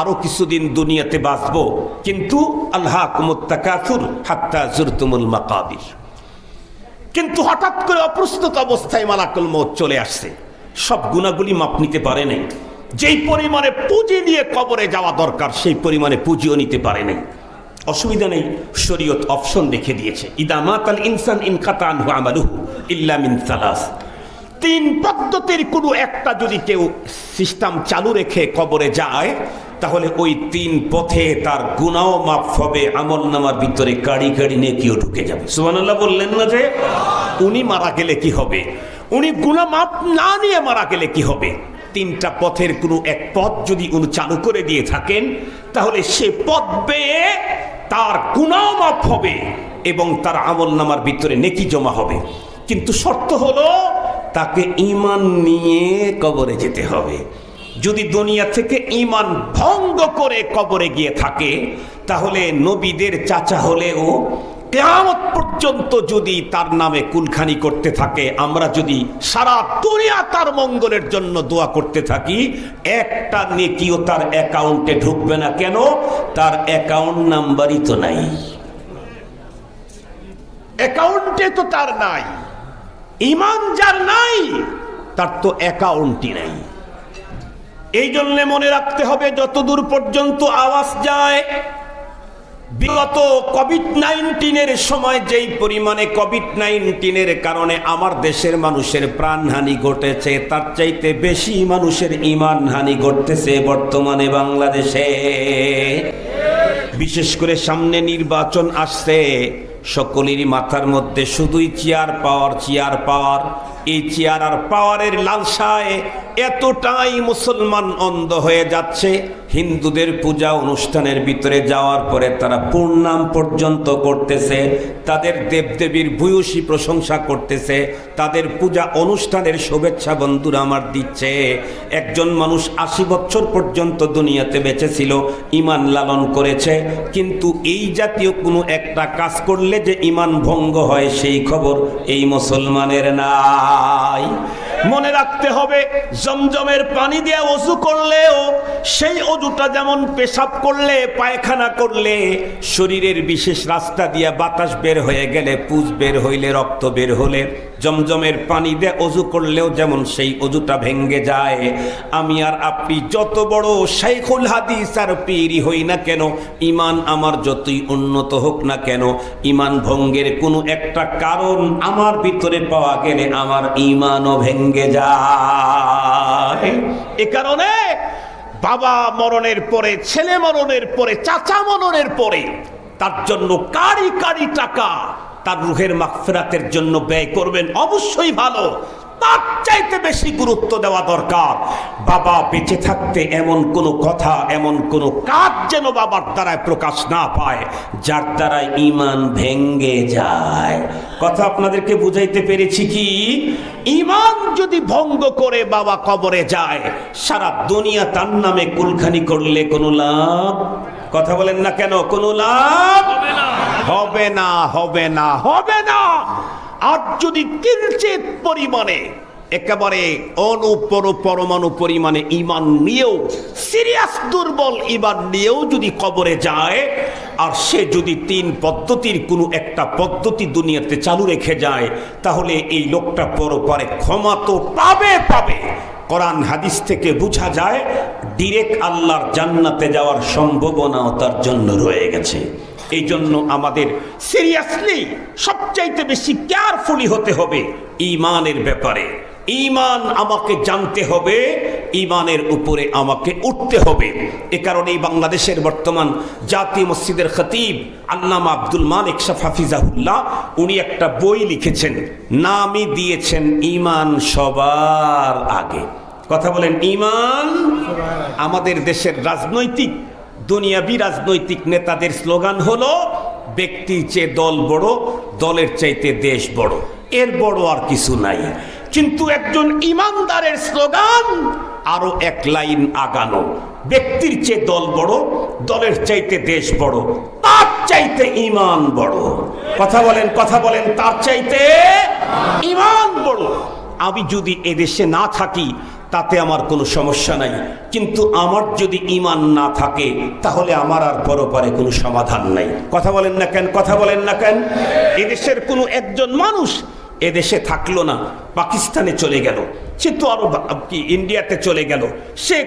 আরও কিছুদিন দুনিয়াতে বাঁচবো। কিন্তু আল্লাহ হাত্তা জুরতুমুল মাকাবির। কিন্তু হঠাৎ করে অপ্রস্তুত অবস্থায় মালাকুল মত চলে আসছে। সব গুণাগুলি মাপ নিতে পারে নাই। যেই পরিমাণে পুঁজি নিয়ে কবরে যাওয়া দরকার, সেই পরিমাণে পুঁজিও নিতে পারে নাই। অসুবিধা নেই, শরীয়ত অপশন রেখে দিয়েছে। ইদামাত আল ইনসান ইন খাতান হু আমালুহু সালাস। তিন পদ্ধতির কোনো একটা যদি কেউ সিস্টেম চালু রেখে কবরে যায় তাহলে ওই তিন পথে তার গুণাও মাফ হবে, আমল নামার ভিতরে গাড়ি গাড়ি নিয়ে কেউ ঢুকে যাবে। সুবহানাল্লাহ বললেন না যে, উনি মারা গেলে কি হবে? উনি গুণা মাপ না নিয়ে মারা গেলে কি হবে? তিনটা পথের কোনো এক পথ যদি উনি চালু করে দিয়ে থাকেন, তাহলে সে পথ বেয়ে তার গুণাও মাপ হবে এবং তার আমল নামার ভিতরে নেকি জমা হবে। কিন্তু শর্ত হলো, তাকে ইমান নিয়ে কবরে যেতে হবে। যদি দুনিয়া থেকে ইমান ভঙ্গ করে কবরে গিয়ে থাকে, তাহলে নবীদের চাচা হলেও কেয়ামত পর্যন্ত যদি তার নামে কুলখানি করতে থাকে, আমরা যদি সারা দুনিয়া তার মঙ্গলের জন্য দোয়া করতে থাকি, একটা নেকিও তার অ্যাকাউন্টে ঢুকবে না কেন? তার অ্যাকাউন্ট নাম্বারই তো নাই। অ্যাকাউন্টে তো তার নাই। ইমান যার নাই, তার তো অ্যাকাউন্টই নাই। এই জন্য মনে রাখতে হবে, যতদূর পর্যন্ত আওয়াজ যায়, বিগত কোভিড নাইন্টিনের সময় যেই পরিমাণে কোভিড নাইন্টিনের কারণে আমার দেশের মানুষের প্রাণহানি ঘটেছে, তার চাইতে বেশি মানুষের ইমান হানি ঘটতেছে বর্তমানে বাংলাদেশে। বিশেষ করে সামনে নির্বাচন আসছে সকলেরই মাথার মধ্যে শুধুই চেয়ার পাওয়ার চেয়ার পাওয়ার। এই চেয়ার আর পাওয়ারের লালসায় এতটাই মুসলমান অন্ধ হয়ে যাচ্ছে। হিন্দুদের পূজা অনুষ্ঠানের ভিতরে যাওয়ার পরে তারা পূর্ণাম পর্যন্ত করতেছে, তাদের দেবদেবীর ভূয়সী প্রশংসা করতেছে, তাদের পূজা অনুষ্ঠানের শুভেচ্ছা বন্ধুরা আমার দিচ্ছে। একজন মানুষ আশি বছর পর্যন্ত দুনিয়াতে বেঁচে ছিল ইমান লালন করেছে, কিন্তু এই জাতীয় কোনো একটা কাজ করলে যে ইমান ভঙ্গ হয় সেই খবর এই মুসলমানের নাই। মনে রাখতে হবে, জমজমের পানি দিয়ে অজু করলেও সেই অজুটা যেমন পেশাব করলে, পায়খানা করলে, শরীরের বিশেষ রাস্তা দিয়ে বাতাস বের হয়ে গেলে, পুজ বের হইলে, রক্ত বের হলে জমজমের পানি দিয়ে অজু করলেও যেমন সেই অজুটা ভেঙ্গে যায়। আমি আর আপনি যত বড় শাইখুল হাদিস আর পীরই হই না কেন ইমান আমার যতই উন্নত হোক না কেন ইমান ভঙ্গের কোনো একটা কারণ আমার ভিতরে পাওয়া গেলে আমার ইমানও ভেঙ্গে যায়। এ কারণে বাবা মরণের পরে, ছেলে মরণের পরে, চাচা মরণের পরে, তার জন্য কারি কারি টাকা তার রুহের মাগফিরাতের জন্য ব্যয় করবেন। অবশ্যই ভালো। তার চাইতে বেশি গুরুত্ব দেওয়া দরকার। বাবা বেঁচে থাকতে এমন কোনো কথা, এমন কোনো কাজ যেন বাবার দ্বারায় প্রকাশ না পায়, যার দ্বারা ইমান ভেঙ্গে যায়। কথা আপনাদেরকে বুঝাইতে পেরেছি কি? ইমান যদি ভঙ্গ করে বাবা কবরে যায়, সারা দুনিয়া তার নামে কুলখানি করলে কোনো লাভ? কথা বলেন না কেন? কোনো লাভ? হবে না হবে না হবে না। আর যদি কিঞ্চিত পরিমাণে, একেবারে অনুপর পরমাণু পরিমাণে ইমান নিয়েও, সিরিয়াস দুর্বল ইমান নিয়েও যদি কবরে যায়, আর সে যদি তিন পদ্ধতির কোনো একটা পদ্ধতি দুনিয়াতে চালু রেখে যায়, তাহলে এই লোকটা পরপারে ক্ষমা তো পাবে পাবে। কোরআন হাদিস থেকে বোঝা যায়, ডিরেক্ট আল্লাহর জান্নাতে যাওয়ার সম্ভাবনাও তার জন্য রয়ে গেছে। এই জন্য আমাদের সিরিয়াসলি সবচাইতে বেশি কেয়ারফুলি হতে হবে ইমানের ব্যাপারে। ইমান আমাকে জানতে হবে, ইমানের উপরে আমাকে উঠতে হবে। এ কারণেই বাংলাদেশের বর্তমান জাতীয় মসজিদের খতিব আল্লামা আব্দুল মালিক শাহ হাফিজাহুল্লাহ, উনি একটা বই লিখেছেন, নামই দিয়েছেন ইমান সবার আগে। কথা বলেন, ইমান আমাদের দেশের রাজনৈতিক দুনিয়াবি রাজনৈতিক নেতাদের স্লোগান হলো, ব্যক্তির চেয়ে দল বড়, দলের চাইতে দেশ বড়। এর বড় আর কিছু নাই। কিন্তু একজন ইমানদারের স্লোগান, আরও এক লাইন আগানো, ব্যক্তির চেয়ে দল বড়, দলের চাইতে দেশ বড়, তার চাইতে ইমান বড়। কথা বলেন কথা বলেন, তার চাইতে ইমান বড়। আমি যদি এদেশে না থাকি তাতে আমার কোনো সমস্যা নাই। কিন্তু আমার যদি ইমান না থাকে, তাহলে আমার আর পরপারে কোনো সমাধান নাই। কথা বলেন না কেন? কথা বলেন না কেন? এদেশের কোনো একজন মানুষ এদেশে থাকল না, পাকিস্তানে চলে গেল। সে তো আরও কি, ইন্ডিয়াতে চলে গেল। সে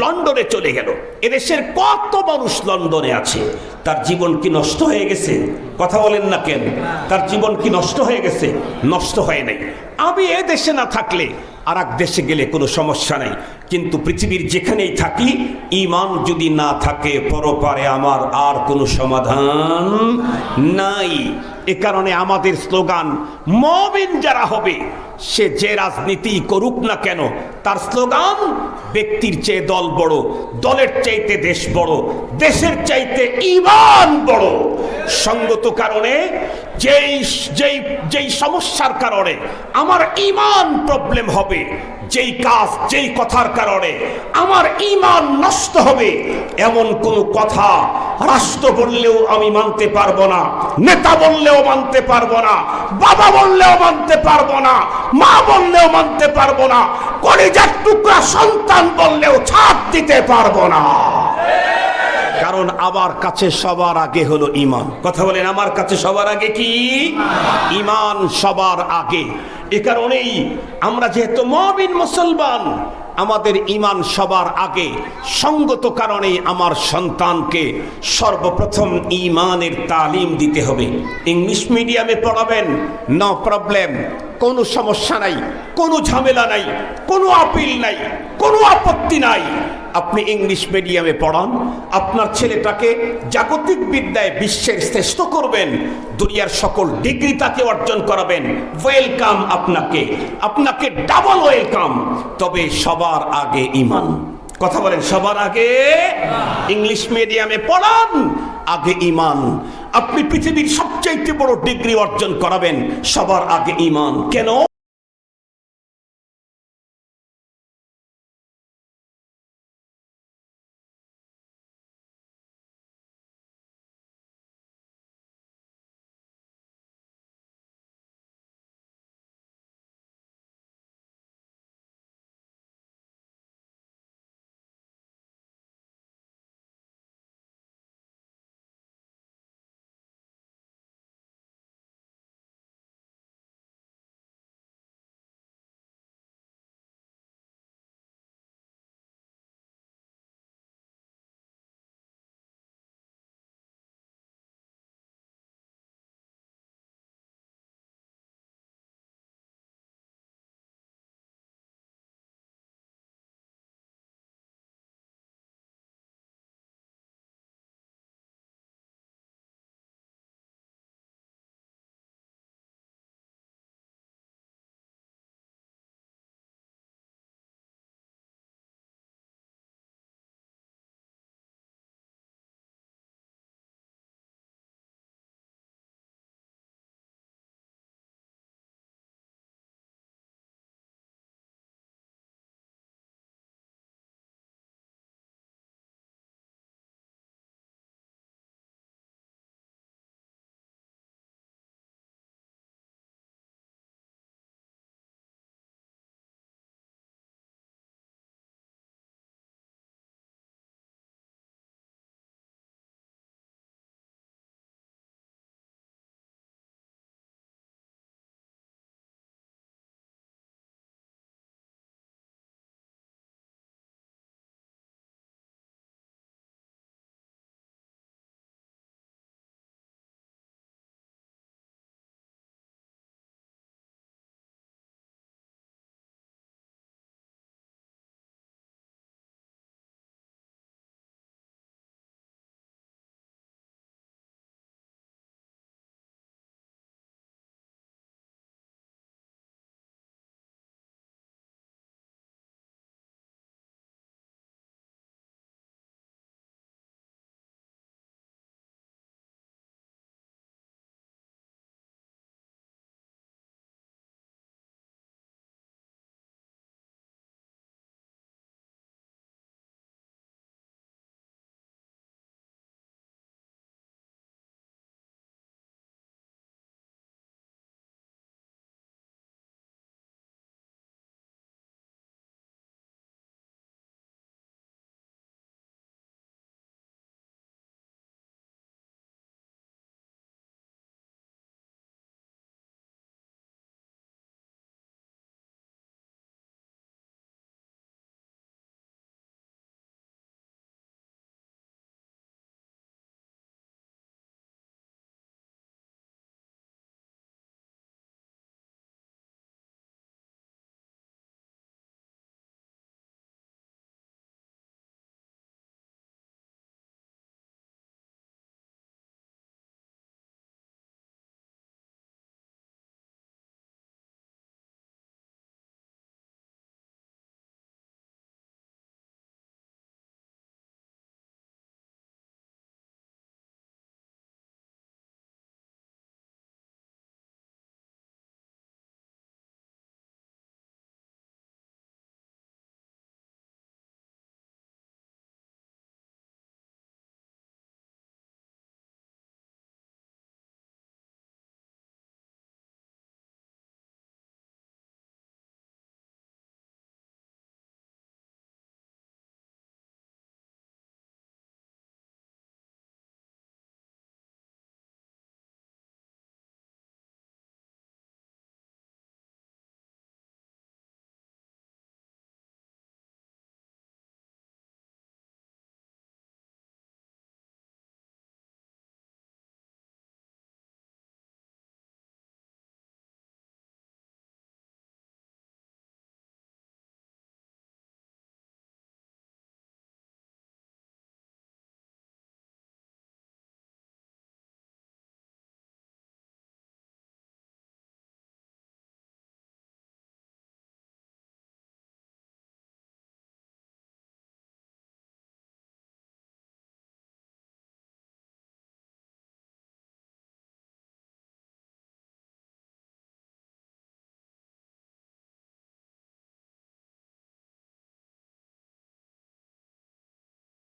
লন্ডনে চলে গেল। এদেশের কত মানুষ লন্ডনে আছে? তার জীবন কি নষ্ট হয়ে গেছে? কথা বলেন না কেন? তার জীবন কি নষ্ট হয়ে গেছে? নষ্ট হয় নাই। আমি এদেশে না থাকলে আর দেশে গেলে কোনো সমস্যা নেই। কিন্তু পৃথিবীর যেখানেই থাকি ইমান যদি না থাকে, পরপারে আমার আর কোনো সমাধান নাই। এ কারণে আমাদের স্লোগান মবিন যারা হবে, সে যে রাজনীতি করুক না কেন, তার স্লোগান, ব্যক্তির চেয়ে দল বড়, দলের চাইতে দেশ বড়, দেশের চাইতে ইমান বড়। সঙ্গত কারণে যেই যেই যেই সমস্যার কারণে আমার ইমান প্রবলেম হবে যেই কাজ, যেই কথার কারণে আমার ইমান নষ্ট হবে, এমন কোন কথা রাষ্ট্র বললেও আমি মানতে পারব না, নেতা বললেও মানতে পারব না, বাবা বললেও মানতে পারব না, মা বললেও মানতে পারব না, কলিজার টুকরা সন্তান বললেও ছাড় দিতে পারব না। কারণ আমার কাছে সবার আগে হলো ইমান কথা বলেন, আমার কাছে সবার আগে কি? ইমান সবার আগে। এ কারণেই আমরা যেহেতু মবিন মুসলমান, আমাদের ইমান সবার আগে। সঙ্গত কারণে আমার সন্তানকে সর্বপ্রথম ইমানের তালিম দিতে হবে। ইংলিশ মিডিয়ামে পড়াবেন, নো প্রবলেম। কোনো সমস্যা নাই, কোনো ঝামেলা নাই, কোনো আপিল নাই, কোনো আপত্তি নাই। আপনি ইংলিশ মিডিয়ামে পড়ান, আপনার ছেলেটাকে জাগতিক বিদ্যায় বিশ্বের শ্রেষ্ঠ করবেন, দুনিয়ার সকল ডিগ্রি তাকে অর্জন করাবেন ওয়েলকাম আপনাকে আপনাকে ডাবল ওয়েলকাম তবে সবার আগে ইমান কথা বলেন, সবার আগে ইংলিশ মিডিয়ামে পড়ান, আগে ইমান আপনি পৃথিবীর সবচাইতে বড় ডিগ্রি অর্জন করাবেন, সবার আগে ইমান কেন?